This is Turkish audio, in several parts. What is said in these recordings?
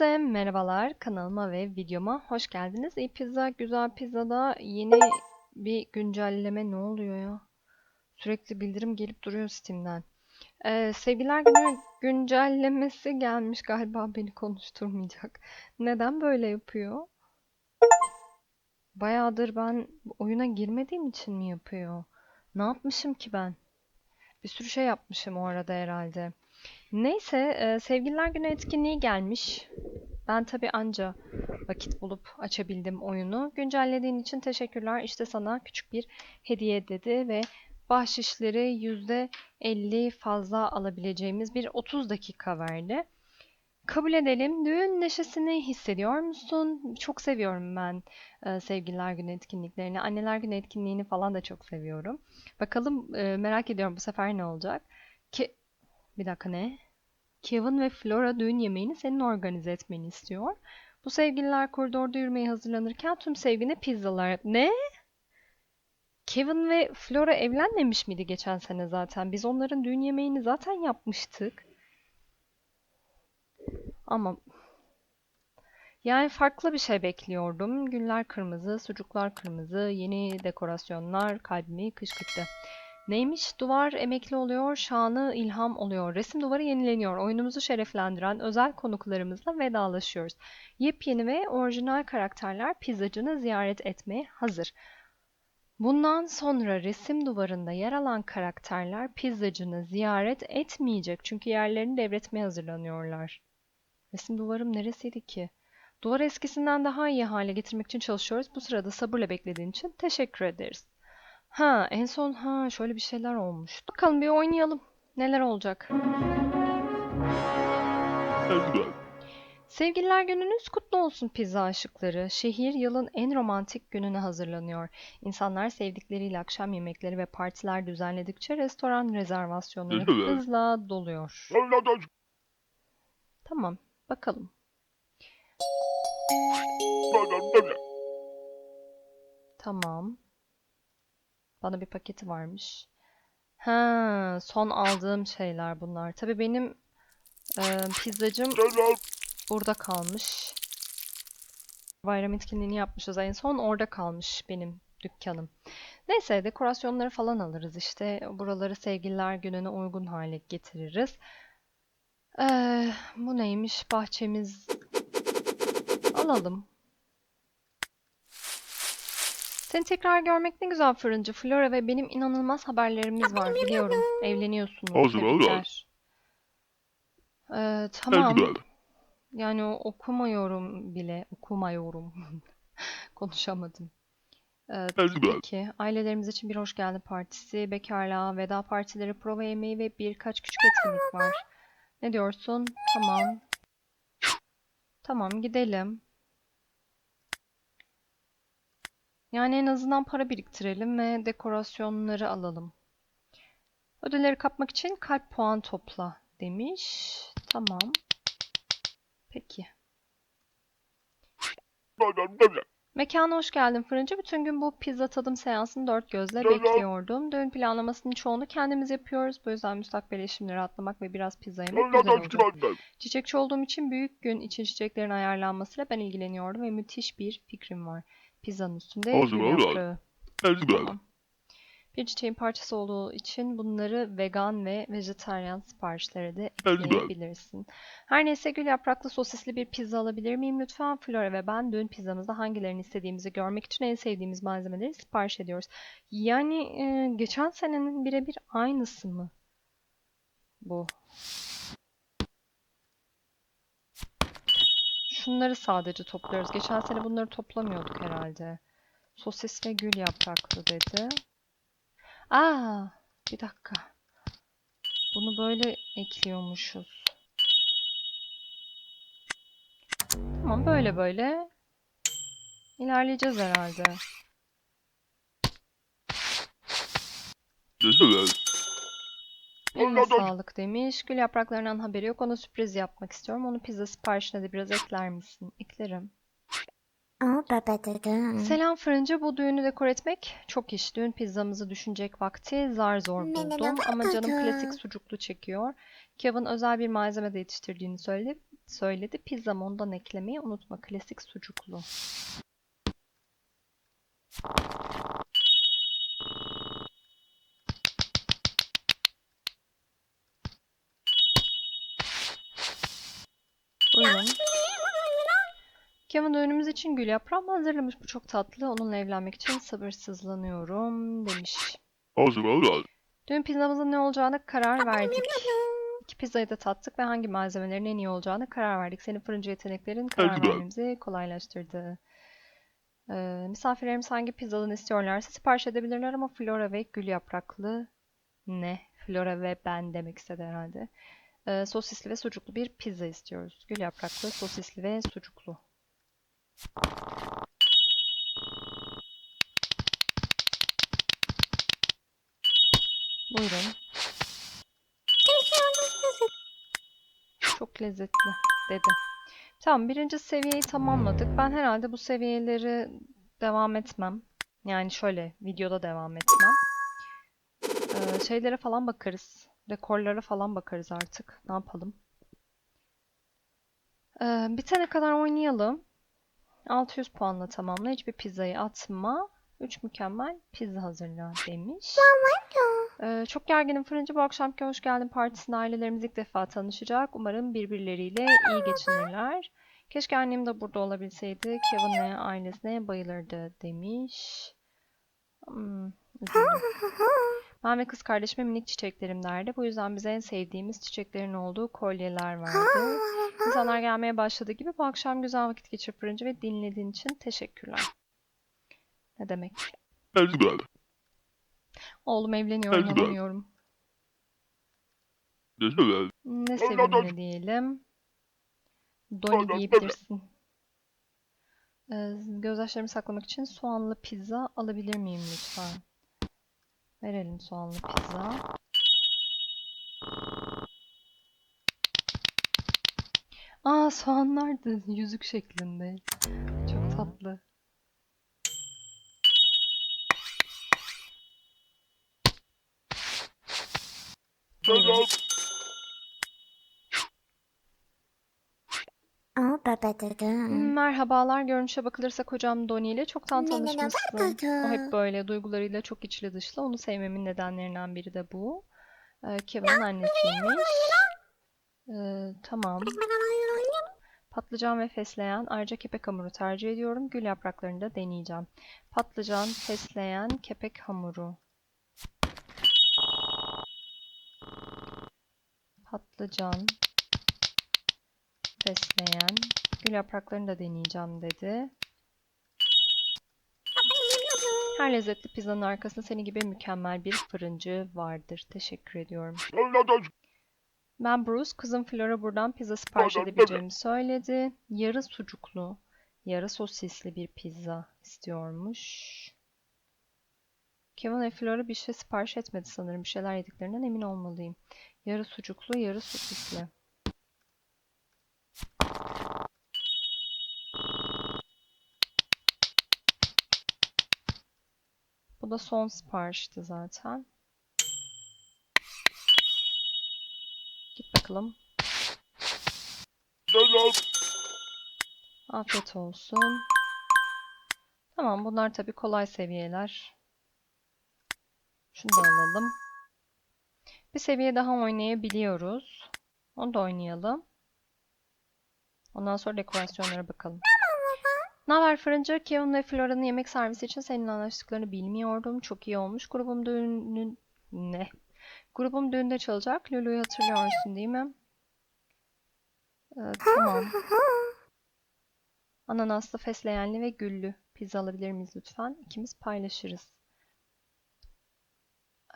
Hepinize merhabalar kanalıma ve videoma hoş geldiniz. İyi Pizza Güzel Pizza'da yeni bir güncelleme ne oluyor ya? Sürekli bildirim gelip duruyor Steam'den. Ee, Sevgiler Günü güncellemesi gelmiş galiba beni konuşturmayacak. Neden böyle yapıyor? Bayağıdır ben oyuna girmediğim için mi yapıyor? Ne yapmışım ki ben? Bir sürü şey yapmışım o arada herhalde. Neyse, e, Sevgililer Günü etkinliği gelmiş. Ben tabii anca vakit bulup açabildim oyunu. Güncellediğin için teşekkürler. İşte sana küçük bir hediye dedi ve bahşişleri %50 fazla alabileceğimiz bir 30 dakika verdi. Kabul edelim. Düğün neşesini hissediyor musun? Çok seviyorum ben e, Sevgililer Günü etkinliklerini. Anneler Günü etkinliğini falan da çok seviyorum. Bakalım e, merak ediyorum bu sefer ne olacak? Ki bir dakika ne? Kevin ve Flora düğün yemeğini senin organize etmeni istiyor. Bu sevgililer koridorda yürümeye hazırlanırken tüm sevgine pizzalar... Ne? Kevin ve Flora evlenmemiş miydi geçen sene zaten? Biz onların düğün yemeğini zaten yapmıştık. Ama yani farklı bir şey bekliyordum. Güller kırmızı, sucuklar kırmızı, yeni dekorasyonlar kalbimi kışkırttı. Neymiş? Duvar emekli oluyor, şanı ilham oluyor. Resim duvarı yenileniyor. Oyunumuzu şereflendiren özel konuklarımızla vedalaşıyoruz. Yepyeni ve orijinal karakterler pizzacını ziyaret etmeye hazır. Bundan sonra resim duvarında yer alan karakterler pizzacını ziyaret etmeyecek çünkü yerlerini devretmeye hazırlanıyorlar. Resim duvarım neresiydi ki? Duvarı eskisinden daha iyi hale getirmek için çalışıyoruz. Bu sırada sabırla beklediğin için teşekkür ederiz. Ha, en son ha şöyle bir şeyler olmuş. Bakalım bir oynayalım. Neler olacak? Sevgililer gününüz kutlu olsun pizza aşıkları. Şehir yılın en romantik gününe hazırlanıyor. İnsanlar sevdikleriyle akşam yemekleri ve partiler düzenledikçe restoran rezervasyonları hızla doluyor. Tamam, bakalım. Tamam. Bana bir paketi varmış. Ha, son aldığım şeyler bunlar. Tabii benim e, pizzacım burada kalmış. Bayram etkinliğini yapmışız en son. Orada kalmış benim dükkanım. Neyse dekorasyonları falan alırız işte. Buraları sevgililer gününe uygun hale getiririz. Ee, bu neymiş? Bahçemiz alalım. Seni tekrar görmek ne güzel fırıncı. Flora ve benim inanılmaz haberlerimiz var biliyorum. Evleniyorsunuz. Olur. Tebrikler. Ee, tamam. Yani o- okumuyorum bile. Okumuyorum. Konuşamadım. Ee, Teşekkürler. peki. Ailelerimiz için bir hoş geldin partisi, bekarlığa, veda partileri, prova yemeği ve birkaç küçük etkinlik var. Ne diyorsun? Tamam. Tamam gidelim. Yani en azından para biriktirelim ve dekorasyonları alalım. Ödülleri kapmak için kalp puan topla demiş. Tamam. Peki. Mekana hoş geldin fırıncı. Bütün gün bu pizza tadım seansını dört gözle bekliyordum. Düğün planlamasının çoğunu kendimiz yapıyoruz. Bu yüzden müstakbel eşimleri atlamak ve biraz pizza yemek güzel oldu. Çiçekçi olduğum için büyük gün için çiçeklerin ayarlanmasıyla ben ilgileniyordum ve müthiş bir fikrim var. Pizzanın üstünde gül yaprağı. Tamam. Bir çiçeğin parçası olduğu için bunları vegan ve vejetaryen siparişlere de ekleyebilirsin. Her neyse gül yapraklı sosisli bir pizza alabilir miyim lütfen? Flora ve ben dün pizzamızda hangilerini istediğimizi görmek için en sevdiğimiz malzemeleri sipariş ediyoruz. Yani e, geçen senenin birebir aynısı mı bu? Şunları sadece topluyoruz. Geçen sene bunları toplamıyorduk herhalde. Sosis ve gül yapraklı dedi. Aa, bir dakika. Bunu böyle ekliyormuşuz. Tamam böyle böyle ilerleyeceğiz herhalde. Eline sağlık demiş. Gül yapraklarından haberi yok. Ona sürpriz yapmak istiyorum. Onu pizza siparişine de biraz ekler misin? Eklerim. Selam fırıncı. Bu düğünü dekor etmek çok iş. Düğün pizzamızı düşünecek vakti zar zor buldum. Ama canım klasik sucuklu çekiyor. Kevin özel bir malzeme de yetiştirdiğini söyledi. söyledi. Pizzamı ondan eklemeyi unutma. Klasik sucuklu. Buyurun. Kevin düğünümüz için gül yaprağı mı hazırlamış? Bu çok tatlı. Onunla evlenmek için sabırsızlanıyorum demiş. Dün pizzamızın ne olacağına karar verdik. İki pizzayı da tattık ve hangi malzemelerin en iyi olacağına karar verdik. Senin fırıncı yeteneklerin karar vermemizi kolaylaştırdı. Ee, misafirlerimiz hangi pizzadan istiyorlarsa sipariş edebilirler ama flora ve gül yapraklı ne? Flora ve ben demek istedi herhalde. Ee, sosisli ve sucuklu bir pizza istiyoruz. Gül yapraklı, sosisli ve sucuklu. Buyurun. Çok lezzetli dedi. Tamam birinci seviyeyi tamamladık. Ben herhalde bu seviyeleri devam etmem. Yani şöyle videoda devam etmem. Ee, şeylere falan bakarız. Rekorlara falan bakarız artık. Ne yapalım? Ee, bitene kadar oynayalım. 600 puanla tamamla. Hiçbir pizzayı atma. 3 mükemmel pizza hazırla demiş. Ee, çok gerginim fırıncı. Bu akşamki hoş geldin partisinde ailelerimiz ilk defa tanışacak. Umarım birbirleriyle iyi geçinirler. Keşke annem de burada olabilseydi. Kevin ve ailesine bayılırdı demiş. Hmm, üzüldüm. Ben ve kız kardeşime minik çiçeklerim derdi. Bu yüzden bize en sevdiğimiz çiçeklerin olduğu kolyeler vardı. İnsanlar gelmeye başladığı gibi bu akşam güzel vakit geçir fırıncı ve dinlediğin için teşekkürler. Ne demek? Oğlum evleniyor, inanamıyorum. Ne sevimli diyelim. Doni Evladım. diyebilirsin. Ee, gözyaşlarımı saklamak için soğanlı pizza alabilir miyim lütfen? Verelim soğanlı pizza. Aa soğanlar da yüzük şeklinde. Çok tatlı. Buyurun. Merhabalar. Görünüşe bakılırsa kocam Donnie ile çoktan tanışmışsın. O hep böyle duygularıyla çok içli dışlı. Onu sevmemin nedenlerinden biri de bu. Ee, Kevin'in annesiymiş. Ee, tamam. Patlıcan ve fesleğen. Ayrıca kepek hamuru tercih ediyorum. Gül yapraklarını da deneyeceğim. Patlıcan, fesleğen, kepek hamuru. Patlıcan, fesleğen, gül yapraklarını da deneyeceğim dedi. Her lezzetli pizzanın arkasında senin gibi mükemmel bir fırıncı vardır. Teşekkür ediyorum. Ben Bruce, kızım Flora buradan pizza sipariş edebileceğimi söyledi. Yarı sucuklu, yarı sosisli bir pizza istiyormuş. Kevin ve Flora bir şey sipariş etmedi sanırım. Bir şeyler yediklerinden emin olmalıyım. Yarı sucuklu, yarı sosisli. Bu da son siparişti zaten. Git bakalım. Afiyet olsun. Tamam bunlar tabii kolay seviyeler. Şunu da alalım. Bir seviye daha oynayabiliyoruz. Onu da oynayalım. Ondan sonra dekorasyonlara bakalım. Ne haber fırıncı? Kevin ve Flora'nın yemek servisi için seninle anlaştıklarını bilmiyordum. Çok iyi olmuş. Grubum düğünün... Ne? Grubum düğünde çalacak. Lulu'yu hatırlıyorsun değil mi? Ee, tamam. Ananaslı, fesleğenli ve güllü. Pizza alabilir miyiz lütfen? İkimiz paylaşırız.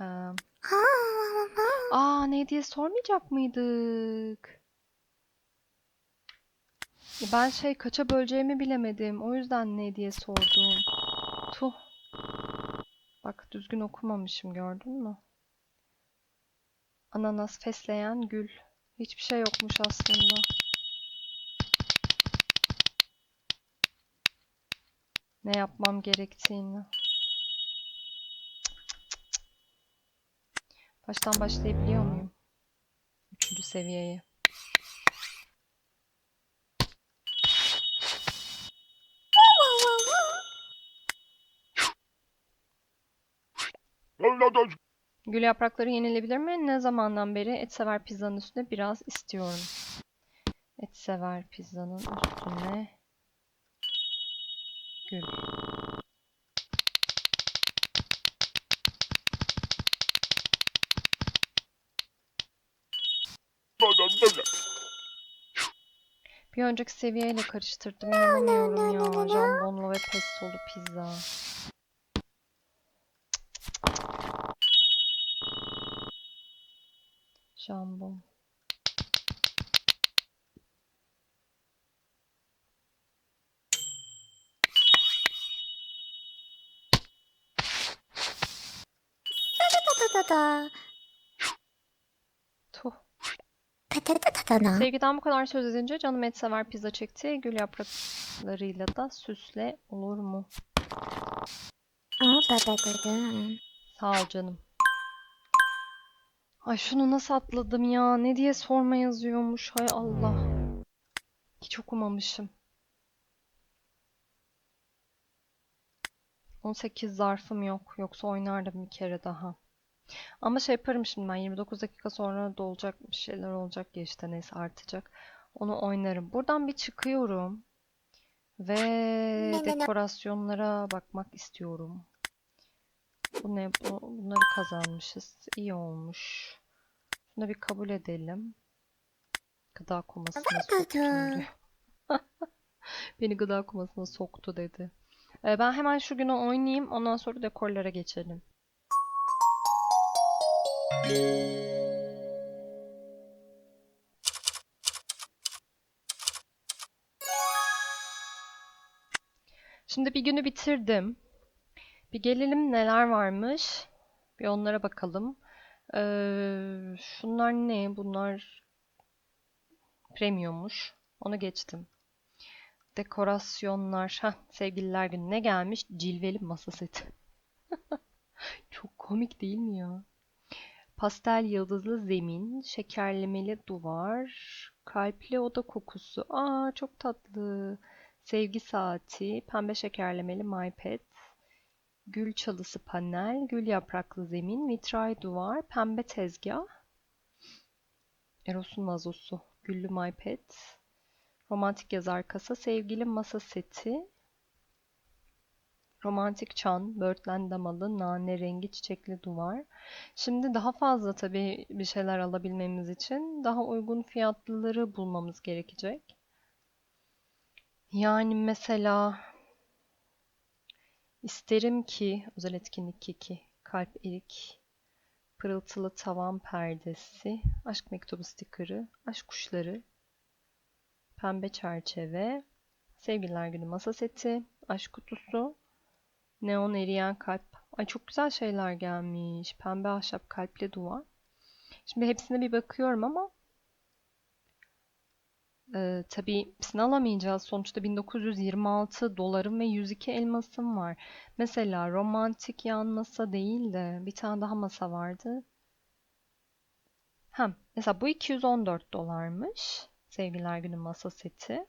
Ee, aa ne diye sormayacak mıydık? Ben şey kaça böleceğimi bilemedim. O yüzden ne diye sordum. Tuh. Bak düzgün okumamışım gördün mü? Ananas, fesleğen, gül. Hiçbir şey yokmuş aslında. Ne yapmam gerektiğini. Baştan başlayabiliyor muyum? Üçüncü seviyeyi. Gül yaprakları yenilebilir mi? Ne zamandan beri et sever pizzanın üstüne biraz istiyorum. Et sever pizzanın üstüne gül. Bir önceki seviyeyle karıştırdım. İnanamıyorum ya. Jambonlu ve pestolu pizza. jambon da. Tuh. Patatatatana. Sevgiden bu kadar söz edince canım et sever pizza çekti. Gül yapraklarıyla da süsle olur mu? Aa, Sağ ol canım. Ay şunu nasıl atladım ya? Ne diye sorma yazıyormuş. Hay Allah. Hiç okumamışım. 18 zarfım yok. Yoksa oynardım bir kere daha. Ama şey yaparım şimdi ben 29 dakika sonra dolacak bir şeyler olacak ya işte neyse artacak. Onu oynarım. Buradan bir çıkıyorum. Ve dekorasyonlara bakmak istiyorum. Bu ne? Bu, bunları kazanmışız. İyi olmuş. Şunu bir kabul edelim. Gıda komasına diyor. Beni gıda komasına soktu dedi. Ee, ben hemen şu günü oynayayım. Ondan sonra dekorlara geçelim. Şimdi bir günü bitirdim. Bir gelelim neler varmış. Bir onlara bakalım. Ee, şunlar ne? Bunlar premiummuş. Onu geçtim. Dekorasyonlar. Heh, sevgililer gününe gelmiş. Cilveli masa seti. Çok komik değil mi ya? Pastel yıldızlı zemin, şekerlemeli duvar, kalpli oda kokusu. Aa çok tatlı. Sevgi saati, pembe şekerlemeli MyPet, gül çalısı panel, gül yapraklı zemin, vitray duvar, pembe tezgah, Eros'un vazosu, güllü MyPet, romantik yazar kasa, sevgili masa seti, romantik çan, böğürtlen damalı, nane rengi çiçekli duvar. Şimdi daha fazla tabii bir şeyler alabilmemiz için daha uygun fiyatlıları bulmamız gerekecek. Yani mesela isterim ki özel etkinlik 2 kalp erik pırıltılı tavan perdesi aşk mektubu stikeri aşk kuşları pembe çerçeve sevgililer günü masa seti aşk kutusu neon eriyen kalp. Ay çok güzel şeyler gelmiş. Pembe ahşap kalpli duvar. Şimdi hepsine bir bakıyorum ama ee, tabii hepsini alamayacağız. Sonuçta 1926 dolarım ve 102 elmasım var. Mesela romantik yan masa değil de bir tane daha masa vardı. Hem mesela bu 214 dolarmış. Sevgililer Günü masa seti.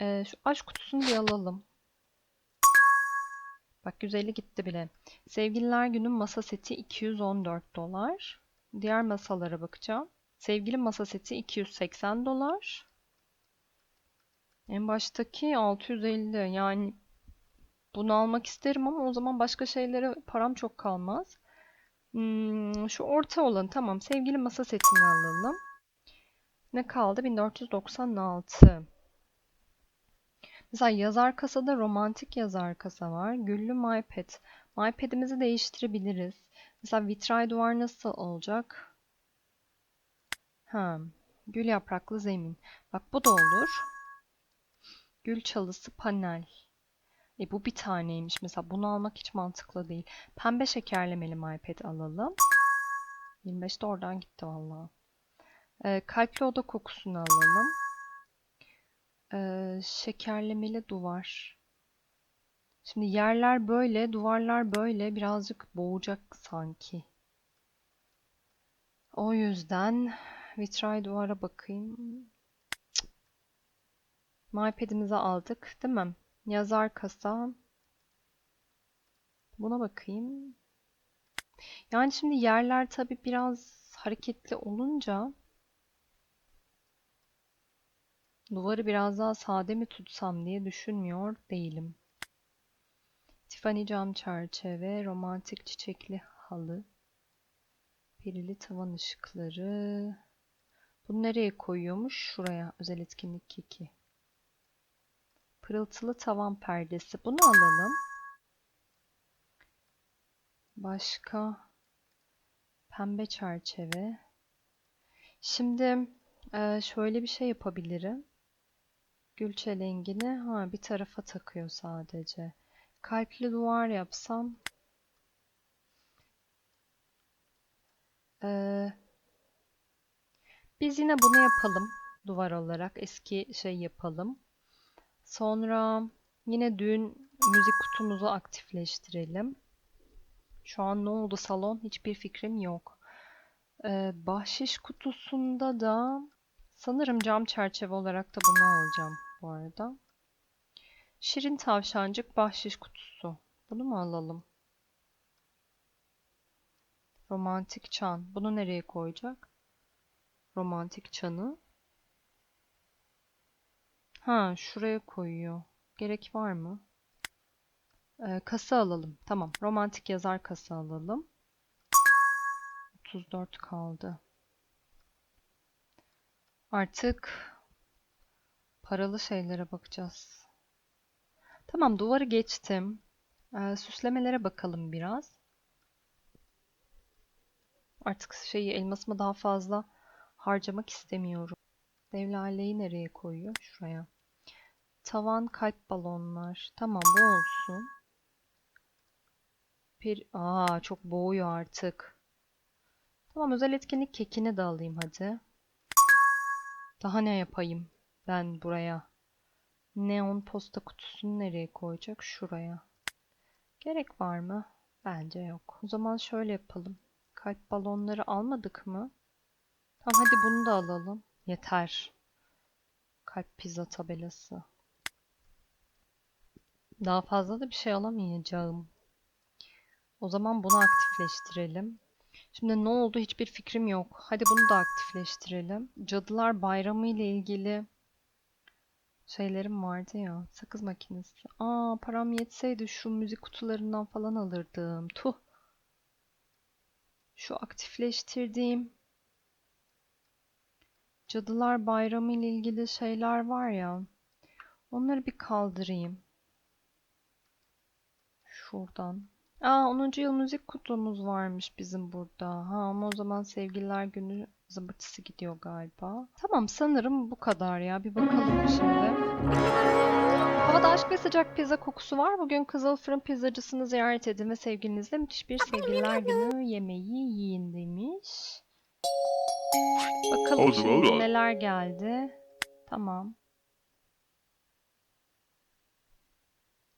Ee, şu aşk kutusunu bir alalım. Bak 150 gitti bile. Sevgililer Günü masa seti 214 dolar. Diğer masalara bakacağım. Sevgili masa seti 280 dolar. En baştaki 650. Yani bunu almak isterim ama o zaman başka şeylere param çok kalmaz. Hmm, şu orta olan tamam. Sevgili masa setini alalım. Ne kaldı? 1496. Mesela yazar kasada romantik yazar kasa var. Güllü MyPad. MyPad'imizi değiştirebiliriz. Mesela vitray duvar nasıl olacak? Ha, gül yapraklı zemin. Bak bu da olur. Gül çalısı panel. E bu bir taneymiş. Mesela bunu almak hiç mantıklı değil. Pembe şekerlemeli MyPad alalım. 25 de oradan gitti valla. Ee, kalpli oda kokusunu alalım. Ee, şekerlemeli duvar. Şimdi yerler böyle, duvarlar böyle. Birazcık boğacak sanki. O yüzden vitray duvara bakayım. MyPad'imizi aldık, değil mi? Yazar kasa. Buna bakayım. Yani şimdi yerler tabii biraz hareketli olunca duvarı biraz daha sade mi tutsam diye düşünmüyor değilim. Tiffany cam çerçeve, romantik çiçekli halı, perili tavan ışıkları. Bunu nereye koyuyormuş? Şuraya. Özel etkinlik keki. Pırıltılı tavan perdesi. Bunu alalım. Başka pembe çerçeve. Şimdi e, şöyle bir şey yapabilirim. Gül çelengini ha bir tarafa takıyor sadece. Kalpli duvar yapsam Ee, biz yine bunu yapalım duvar olarak eski şey yapalım. Sonra yine düğün müzik kutumuzu aktifleştirelim. Şu an ne oldu salon hiçbir fikrim yok. Ee, bahşiş kutusunda da sanırım cam çerçeve olarak da bunu alacağım bu arada. Şirin tavşancık bahşiş kutusu. Bunu mu alalım? Romantik çan. Bunu nereye koyacak? Romantik çanı. Ha, şuraya koyuyor. Gerek var mı? Ee, kasa alalım. Tamam. Romantik yazar kasa alalım. 34 kaldı. Artık paralı şeylere bakacağız. Tamam, duvarı geçtim. Ee, süslemelere bakalım biraz. Artık şeyi elmasımı daha fazla harcamak istemiyorum. Devlaleyi nereye koyuyor? Şuraya. Tavan kalp balonlar. Tamam bu olsun. Bir... Aa çok boğuyor artık. Tamam özel etkinlik kekini de alayım hadi. Daha ne yapayım ben buraya? Neon posta kutusunu nereye koyacak? Şuraya. Gerek var mı? Bence yok. O zaman şöyle yapalım. Kalp balonları almadık mı? Tamam hadi bunu da alalım. Yeter. Kalp pizza tabelası. Daha fazla da bir şey alamayacağım. O zaman bunu aktifleştirelim. Şimdi ne oldu hiçbir fikrim yok. Hadi bunu da aktifleştirelim. Cadılar Bayramı ile ilgili şeylerim vardı ya. Sakız makinesi. Aa param yetseydi şu müzik kutularından falan alırdım. Tuh. Şu aktifleştirdiğim Cadılar Bayramı ile ilgili şeyler var ya. Onları bir kaldırayım. Şuradan. Aa 10. yıl müzik kutumuz varmış bizim burada. Ha ama o zaman sevgililer günü zımbırtısı gidiyor galiba. Tamam sanırım bu kadar ya. Bir bakalım şimdi. Havada aşk ve sıcak pizza kokusu var. Bugün Kızıl Fırın pizzacısını ziyaret edin ve sevgilinizle müthiş bir sevgililer günü yemeği yiyin demiş. Bakalım Oldu, şimdi oldu. neler geldi. Tamam.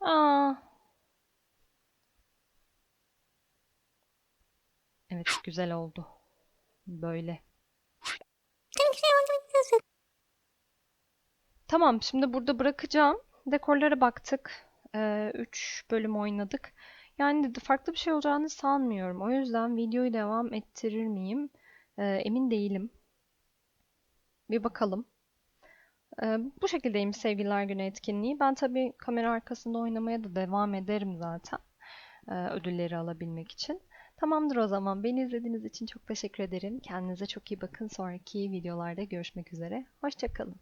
Aa. Evet, güzel oldu. Böyle. Tamam, şimdi burada bırakacağım. Dekorlara baktık. 3 bölüm oynadık. Yani farklı bir şey olacağını sanmıyorum. O yüzden videoyu devam ettirir miyim? Ee, emin değilim. Bir bakalım. Ee, bu şekildeymiş Sevgililer Günü etkinliği. Ben tabii kamera arkasında oynamaya da devam ederim zaten. Ee, ödülleri alabilmek için. Tamamdır o zaman. Beni izlediğiniz için çok teşekkür ederim. Kendinize çok iyi bakın. Sonraki videolarda görüşmek üzere. Hoşçakalın.